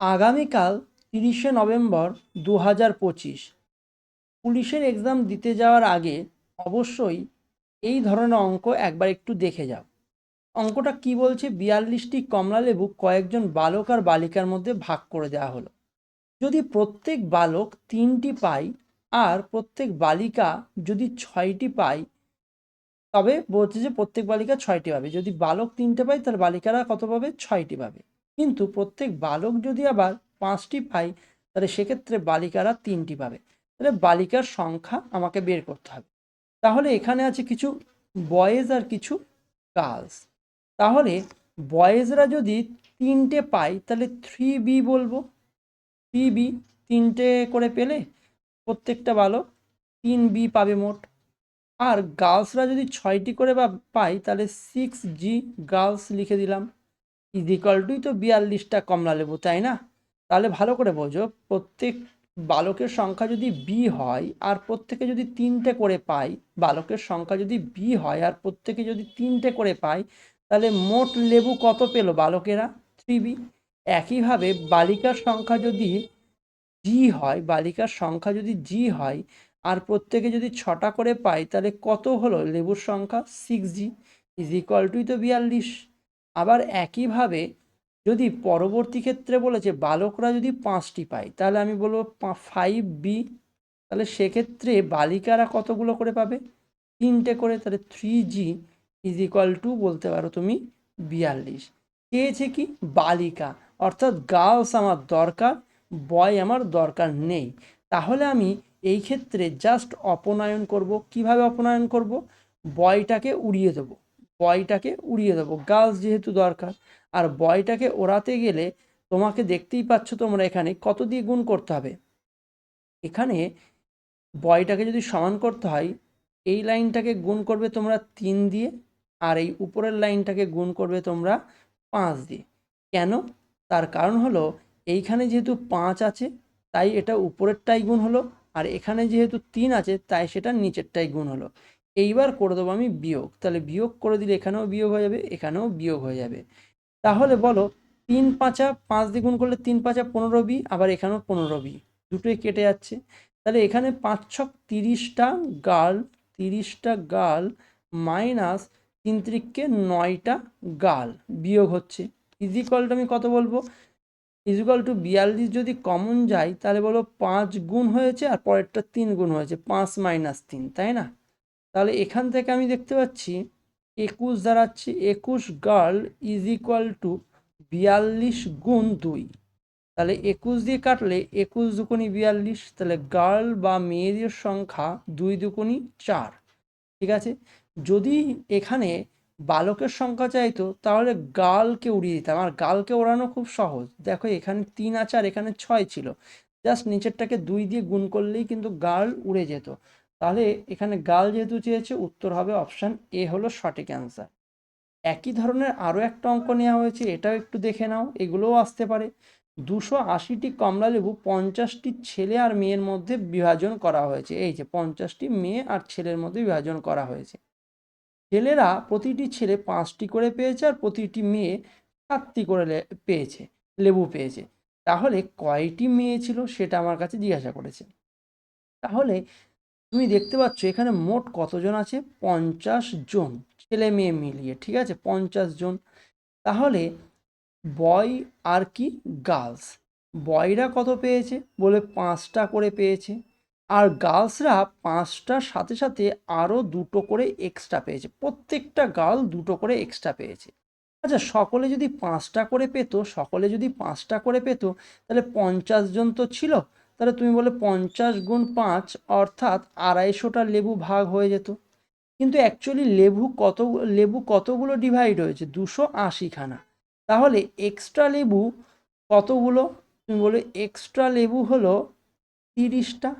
আগামীকাল তিরিশে নভেম্বর দু হাজার পঁচিশ। পুলিশের এক্সাম দিতে যাওয়ার আগে অবশ্যই এই ধরনের অঙ্ক একবার একটু দেখে যাও। অঙ্কটা কি বলছে? বিয়াল্লিশটি কমলালেবু কয়েকজন বালক আর বালিকার মধ্যে ভাগ করে দেওয়া হলো। যদি প্রত্যেক বালক তিনটি পায় আর প্রত্যেক বালিকা যদি ছয়টি পায়, তবে বলছে যে প্রত্যেক বালিকা ছয়টি পাবে। যদি বালক তিনটে পায়, তাহলে বালিকারা কত পাবে? ছয়টি পাবে। কিন্তু প্রত্যেক বালক যদি আবার পাঁচটি পায়, তাহলে সেক্ষেত্রে বালিকারা তিনটি পাবে। তাহলে বালিকার সংখ্যা আমাকে বের করতে হবে। তাহলে এখানে আছে কিছু বয়েজ আর কিছু গার্লস। তাহলে বয়েজরা যদি তিনটে পায়, তাহলে থ্রি বি বলব। থ্রি বি তিনটে করে পেলে প্রত্যেকটা বালক তিন বি পাবে মোট। আর গার্লসরা যদি ছয়টি করে বা পায়, তাহলে সিক্স জি গার্লস লিখে দিলাম। ইজ টুই তো বিয়াল্লিশটা কমলা লেবু, তাই না? তাহলে ভালো করে বোঝো, প্রত্যেক বালকের সংখ্যা যদি বি হয় আর প্রত্যেকে যদি তিনটে করে পাই বালকের সংখ্যা যদি বি হয় আর প্রত্যেকে যদি তিনটে করে পাই তাহলে মোট লেবু কত পেল বালকেরা? থ্রি বি একইভাবে বালিকার সংখ্যা যদি জি হয়, বালিকার সংখ্যা যদি জি হয় আর প্রত্যেকে যদি ছটা করে পাই তাহলে কত হলো লেবুর সংখ্যা? Six G is equal to তো বিয়াল্লিশ। আবার একইভাবে যদি পরবর্তী ক্ষেত্রে বলেছে বালকরা যদি পাঁচটি পায়, তাহলে আমি বলব ফাইভ বি তাহলে সেক্ষেত্রে বালিকারা কতগুলো করে পাবে? তিনটে করে, তাহলে three G is equal to বলতে পারো তুমি বিয়াল্লিশ। চেয়েছে কি? বালিকা। অর্থাৎ গার্লস আমার দরকার বয় আমার দরকার নেই। তাহলে আমি এই ক্ষেত্রে জাস্ট অপনয়ন করব। কীভাবে অপনয়ন করব? বয়টাকে উড়িয়ে দেবো। বয়টাকে উড়িয়ে দেবো। গার্লস যেহেতু দরকার, আর বয়টাকে ওড়াতে গেলে তোমাকে দেখতেই পাচ্ছ তোমরা এখানে কত দিয়ে গুণ করতে হবে। এখানে বয়টাকে যদি সমান করতে হয়, এই লাইনটাকে গুণ করবে তোমরা তিন দিয়ে, আর এই উপরের লাইনটাকে গুণ করবে তোমরা পাঁচ দিয়ে। কেন? তার কারণ হলো, এইখানে যেহেতু পাঁচ আছে, তাই এটা উপরেরটাই গুণ হলো, আর এখানে যেহেতু তিন আছে, তাই সেটা নিচেরটাই গুণ হলো। এইবার করে দেবো আমি বিয়োগ। তাহলে বিয়োগ করে দিলে এখানেও বিয়োগ হয়ে যাবে, এখানেও বিয়োগ হয়ে যাবে। তাহলে বলো, তিন পাঁচা পাঁচ দিয়ে গুণ করলে তিন পাঁচা পনেরো বি, আবার এখানেও পনেরো বি। দুটোই কেটে যাচ্ছে। তাহলে এখানে পাঁচ ছক তিরিশটা গার্ল তিরিশটা গার্ল মাইনাস তিন ত্রিককে নয়টা গার্ল বিয়োগ হচ্ছে। ইজিকলটা আমি কত বলব? ইজিকল টু বিয়াল্লিশ যদি কমন যায়, তাহলে বলো পাঁচ গুণ হয়েছে আর পরেরটা তিন গুণ হয়েছে, পাঁচ মাইনাস তিন, তাই না? তাহলে এখান থেকে আমি দেখতে পাচ্ছি একুশ দাঁড়াচ্ছে, একুশ গার্ল ইজ ইকুয়াল টু বিয়াল্লিশ গুণ দুই। তাহলে একুশ দিয়ে কাটলে একুশ দুকুনি বিয়াল্লিশ, তাহলে গার্ল বা মেয়েদের সংখ্যা দুই দুকুনি চার। ঠিক আছে? যদি এখানে বালকের সংখ্যা চাইতো, তাহলে গার্লকে উড়িয়ে দিতাম। আর গার্লকে ওড়ানো খুব সহজ। দেখো এখানে তিন আছে আর এখানে ছয় ছিল। জাস্ট নিচেরটাকে দুই দিয়ে গুণ করলেই কিন্তু গার্ল উড়ে যেত। তাহলে এখানে গাল যেহেতু চেয়েছে, উত্তর হবে অপশান এ হলো সঠিক অ্যান্সার একই ধরনের আরও একটা অঙ্ক নেওয়া হয়েছে, এটাও একটু দেখে নাও, এগুলোও আসতে পারে। দুশো আশিটি কমলালেবু পঞ্চাশটি ছেলে আর মেয়ের মধ্যে বিভাজন করা হয়েছে। এই যে পঞ্চাশটি মেয়ে আর ছেলের মধ্যে বিভাজন করা হয়েছে। ছেলেরা প্রতিটি ছেলে পাঁচটি করে পেয়েছে আর প্রতিটি মেয়ে সাতটি করে পেয়েছে, লেবু পেয়েছে। তাহলে কয়টি মেয়ে ছিল সেটা আমার কাছে জিজ্ঞাসা করেছে। তাহলে তুমি দেখতে পাচ্ছ এখানে মোট কতজন আছে? পঞ্চাশ জন। ছেলে মেয়ে মিলিয়ে, ঠিক আছে? পঞ্চাশ জন। তাহলে বয় আর কি? গার্লস। বয়রা কত পেয়েছে? বলে পাঁচটা করে পেয়েছে। আর গার্লসরা পাঁচটার সাথে সাথে আরও দুটো করে এক্সট্রা পেয়েছে। প্রত্যেকটা গার্ল দুটো করে এক্সট্রা পেয়েছে। আচ্ছা সকলে যদি পাঁচটা করে পেতো, সকলে যদি পাঁচটা করে পেতো, তাহলে পঞ্চাশ জন তো ছিল। তাহলে তুমি বলে পঞ্চাশ গুণ পাঁচ, অর্থাৎ আড়াইশোটা লেবু ভাগ হয়ে যেত। কিন্তু অ্যাকচুয়ালি লেবু কত, লেবু কতগুলো ডিভাইড হয়েছে? দুশো আশিখানা। তাহলে এক্সট্রা লেবু কতগুলো? তুমি বলে এক্সট্রা লেবু হলো তিরিশটা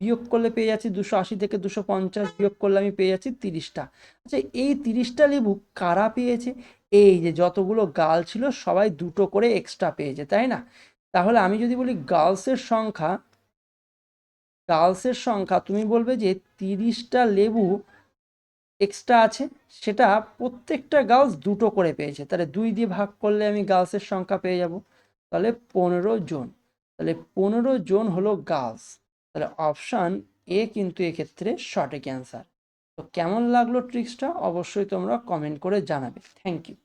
বিয়োগ করলে পেয়ে যাচ্ছি দুশো আশি থেকে দুশো পঞ্চাশ, বিয়োগ করলে আমি পেয়ে যাচ্ছি তিরিশটা। আচ্ছা এই তিরিশটা লেবু কারা পেয়েছে? এই যে যতগুলো গাল ছিল সবাই দুটো করে এক্সট্রা পেয়েছে, তাই না? তাহলে আমি যদি বলি গার্লসের সংখ্যা গার্লসের সংখ্যা, তুমি বলবে যে তিরিশটা লেবু এক্সট্রা আছে, সেটা প্রত্যেকটা গার্লস দুটো করে পেয়েছে। তাহলে দুই দিয়ে ভাগ করলে আমি গার্লসের সংখ্যা পেয়ে যাব। তাহলে পনেরো জন। তাহলে পনেরো জন হলো গার্লস তাহলে অপশান এ কিন্তু এক্ষেত্রে সঠিক অ্যান্সার। তো কেমন লাগল ট্রিক্সটা? অবশ্যই তোমরা কমেন্ট করে জানাবে। Thank you.